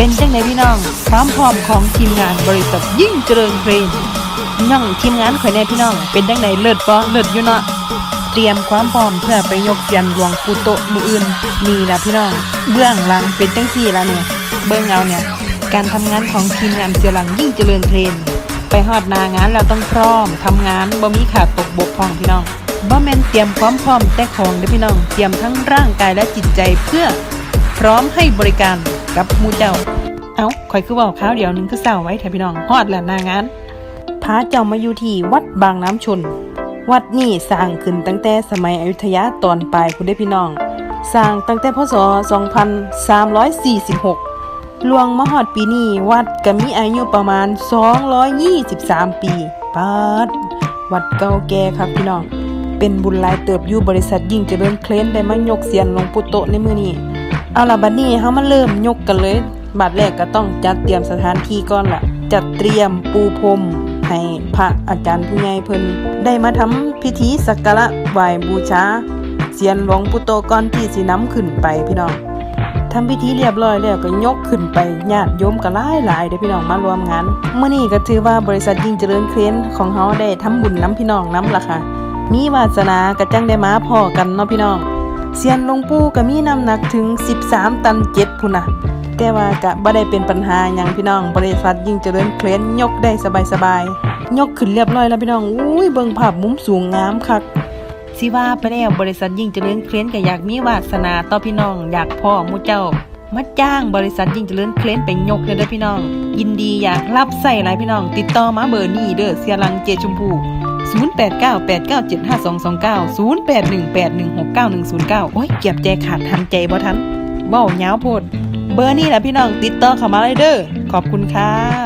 เป็นจังไดพี่น้องความพร้อมของทีมงานบริษัทยิ่งเจริญเพลงน้องทีมงานข่อยแน่พี่น้อง เป็นจังไดเลิศบ่เลิศอยู่เนาะเตรียมความพร้อมเพื่อไปยกยันหลวงปู่โตมืออื่นนี่ล่ะพี่น้องเบื้องหลังเป็นจังซี่ล่ะเนี่ยเบื้องเอาเนี่ยการทำงานของทีมงานเสียหลังยิ่งเจริญเพลงไปฮอดนางานแล้วต้องพร้อมทำงานบ่มีขาดตกบกพร่องพี่น้องบ่แมนเตรียมความพร้อมแต่ของเด้พี่น้องเตรียมทั้งร่างกายและจิตใจเพื่อพร้อมให้บริการกับมูเจ้า เอาข่อยคือว่าข้าวเดียวนึงคือเศร้าไว้แถพี่น้องฮอดแล้วนางานพาเจ้ามาอยู่ที่วัดบางน้ำชน วัดนี่สร้างขึ้นตั้งแต่สมัยอยุธยาตอนปลายคุณได้พี่น้อง สร้างตั้งแต่พศ 2346ลวงมหอดปีนี้วัดก็มีอายุประมาณ 223 ปีปาดวัดเก่าแก่ครับพี่น้อง เป็นบุญลายเติบอยู่บริษัทยิ่งเจริญเคลนได้มายกเสียนลงปู่โตในมือนี้เอาล่ะบัดนี้เฮามาเริ่มยกกันเลย บัดแรกก็ต้องจัดเตรียมสถานที่ก่อนล่ะ จัดเตรียมปูพรมให้พระอาจารย์ผู้ใหญ่เพิ่นได้มาทำพิธีสักการะไหว้บูชาเสียนหลวงปู่โตก่อนที่สินำขึ้นไปพี่น้องทำพิธีเรียบร้อยแล้วก็ยกขึ้นไปญาติโยมก็หลายหลายเด้อพี่น้องมารวมงานเมื่อนี้ก็ถือว่าบริษัทยิ่งเจริญเคลนของเฮาได้ทำบุญน้ำพี่น้องน้ำล่ะค่ะ มีวาสนาก็จังได้มาพอกันเนาะพี่น้องเสียนหลวงปู่ก็มีน้ำหนักถึง 13 ตันเจ็ดพุ่นนะ แต่ว่าก็บ่ได้เป็นปัญหาหยังพี่น้องบริษัทยิ่งเจริญเคลนยกได้สบายๆยกขึ้นเรียบร้อยแล้วพี่น้องอุ้ยเบิ่งภาพมุมสูงงามคักสิว่าไปแล้วบริษัทยิ่งเจริญเคลนก็อยากมีวาสนาต่อพี่น้อง อยากพ่อมูเจ้ามาจ้างบริษัทยิ่งเจริญเคลนไปยกเลยเด้อพี่น้อง ยินดีอยากรับใส่หลายพี่น้อง ติดต่อมาเบอร์นี้เด้อเสียรังเจชมพู0898975229 0818169109 โอ้ยเก็บใจขาดทันใจบ่ทันเว้ายาโพด เบอร์นี่แหละพี่น้องติดต่อเข้ามาเลยเด้อขอบคุณค่ะ